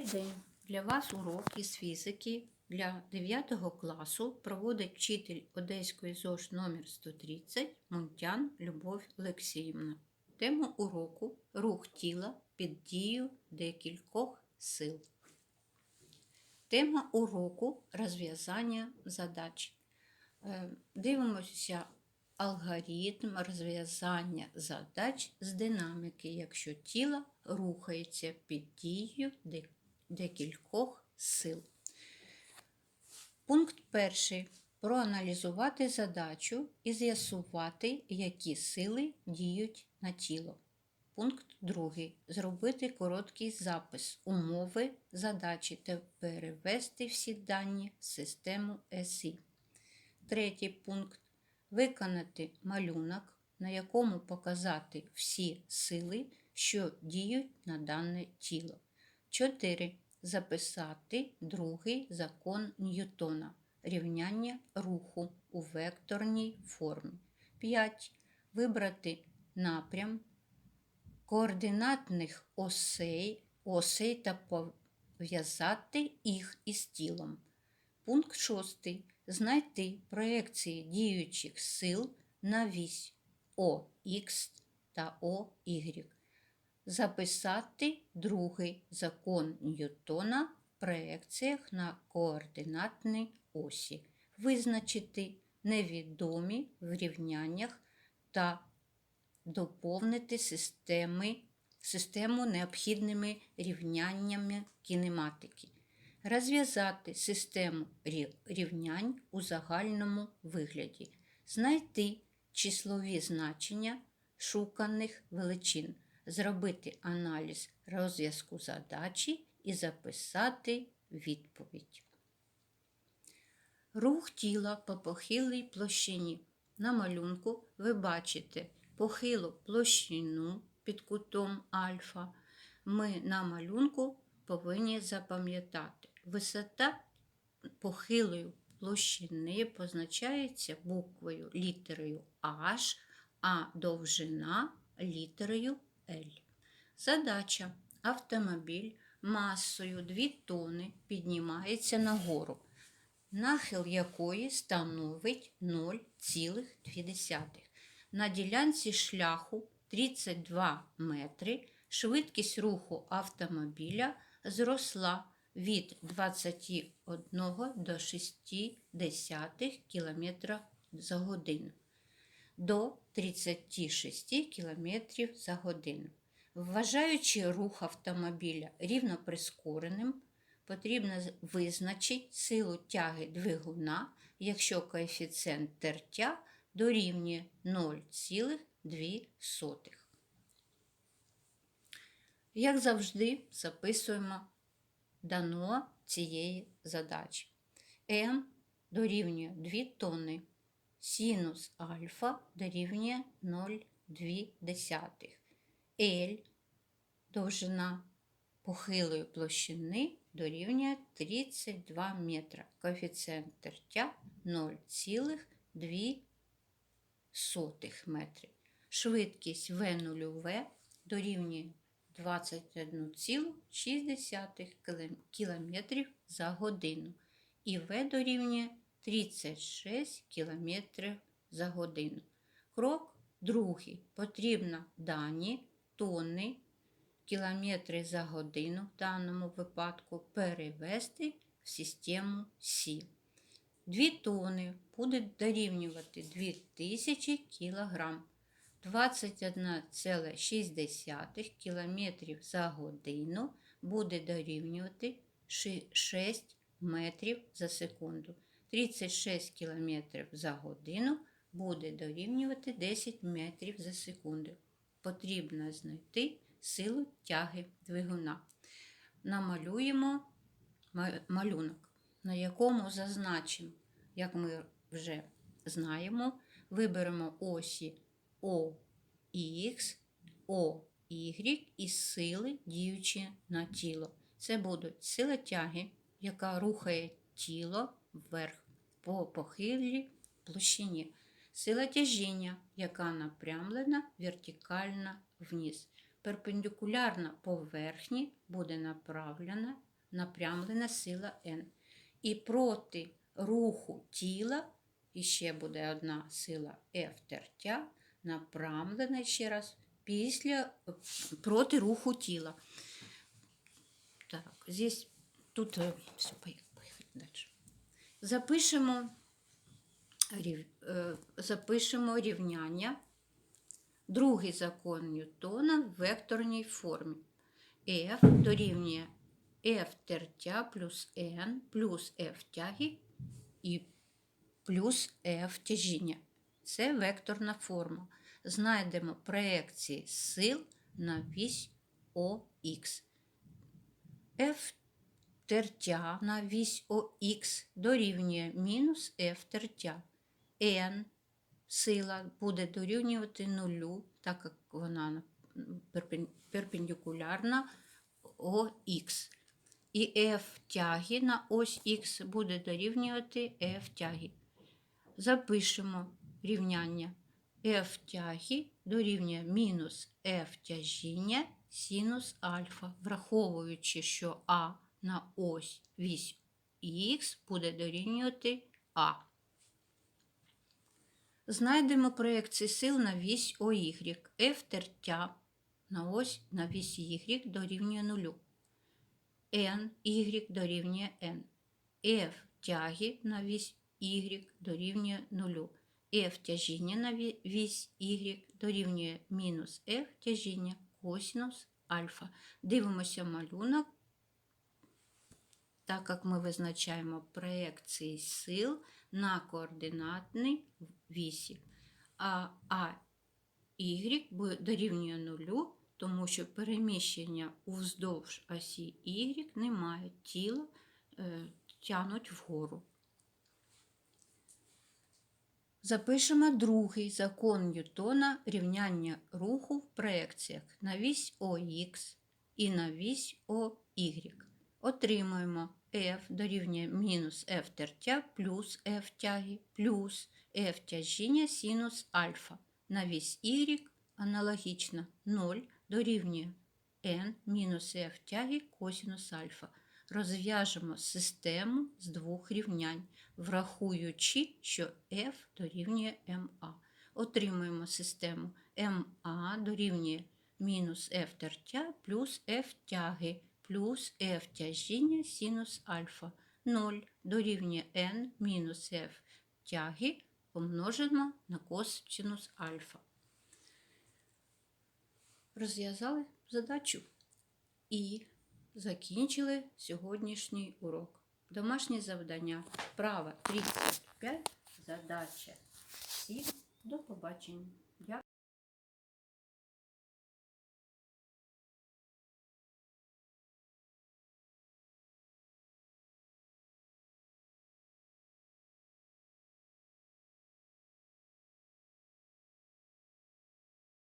Добрий день! Для вас урок із фізики для 9 класу проводить вчитель Одеської ЗОЖ номер 130 Мунтян Любов Олексіївна. Тема уроку рух тіла під дією декількох сил. Тема уроку розв'язання задач. Е, Дивимося алгоритм розв'язання задач з динаміки, якщо тіло рухається під дією де- декількох сил. Пункт перший. Проаналізувати задачу і з'ясувати, які сили діють на тіло. Пункт другий. Зробити короткий запис умови задачі та перевести всі дані в систему СІ. Третій пункт виконати малюнок, на якому показати всі сили, що діють на дане тіло. 4. Записати другий закон Ньютона рівняння руху у векторній формі. 5. Вибрати напрям координатних осей, осей та пов'язати їх із тілом. Пункт 6. Знайти проекції діючих сил на вісь ОХ та ОY. Записати другий закон Ньютона в проекціях на координатній осі. Визначити невідомі в рівняннях та доповнити системи, систему необхідними рівняннями кінематики. Розв'язати систему рівнянь у загальному вигляді, знайти числові значення шуканих величин, зробити аналіз розв'язку задачі і записати відповідь. Рух тіла по похилій площині. На малюнку ви бачите похилу площину під кутом альфа. Ми на малюнку повинні запам'ятати. Висота похилої площини позначається буквою літерою H, а довжина літерою L. Задача. Автомобіль масою 2 тони піднімається нагору, нахил якої становить 0,2. На ділянці шляху 32 метри швидкість руху автомобіля зросла від 21 до 60 км за годину до 36 км за годину. Вважаючи рух автомобіля рівноприскореним, потрібно визначити силу тяги двигуна, якщо коефіцієнт тертя дорівнює 0,2. Як завжди, записуємо дано цієї задачі. М дорівнює 2 тонни. Синус альфа дорівнює 0,2. L довжина похилої площини дорівнює 32 метра. Коефіцієнт тертя 0,2 метри. Швидкість V0V дорівнює 21,6 км за годину і В дорівнює 36 км за годину. Крок другий. Потрібно дані тонни кілометри за годину в даному випадку перевести в систему Сі. 2 тони буде дорівнювати 2000 кг. 21,6 км за годину буде дорівнювати 6 метрів за секунду. 36 км за годину буде дорівнювати 10 метрів за секунду. Потрібно знайти силу тяги двигуна. Намалюємо малюнок, на якому зазначимо, як ми вже знаємо, виберемо осі ОХ, OY і сили, діючі на тіло. Це будуть сила тяги, яка рухає тіло вверх по похилій площині. Сила тяжіння, яка напрямлена вертикально вниз. Перпендикулярна поверхні буде направлена напрямлена сила N. І проти руху тіла, і ще буде одна сила F тертя, направлена ще раз після проти руху тіла. Так, здесь тут е, все, поїхали далі. Запишемо, е, запишемо рівняння. Другий закон Ньютона в векторній формі. F дорівнює F тертя плюс N плюс F тяги і плюс F тяжіння. Це векторна форма. Знайдемо проекції сил на вісь ОХ. F тертя на вісь ОХ дорівнює мінус F тертя. N сила буде дорівнювати нулю, так як вона перпендикулярна ОХ. І F тяги на ось Х буде дорівнювати F тяги. Запишемо рівняння F тяги дорівнює мінус F тяжіння синус альфа, враховуючи, що А на ось вісь Х буде дорівнювати А. Знайдемо проекції сил на вісь ОY. F тертя на ось на вісь Y дорівнює нулю. N Y дорівнює N. F тяги на вісь Y дорівнює нулю. F тяжіння на вісь Y дорівнює мінус F тяжіння косинус альфа. Дивимося малюнок. Так як ми визначаємо проекції сил на координатній вісі. А А Y дорівнює нулю, тому що переміщення уздовж осі Y немає. Тіло е, тянуть вгору. Запишемо другий закон Ньютона рівняння руху в проекціях на вісь ОХ і на вісь ОY. Отримуємо F дорівнює мінус F тертя плюс F тяги плюс F тяжіння синус альфа. На вісь Y аналогічно 0 дорівнює n мінус F тяги косинус альфа. Розв'яжемо систему з двох рівнянь, врахуючи, що F дорівнює MA. Отримуємо систему MA дорівнює мінус F тертя плюс F тяги плюс F тяжіння синус альфа. 0 дорівнює n мінус F тяги помножено на косинус альфа. Розв'язали задачу і закінчили сьогоднішній урок. Домашнє завдання. Права 35, задача 7. До побачення.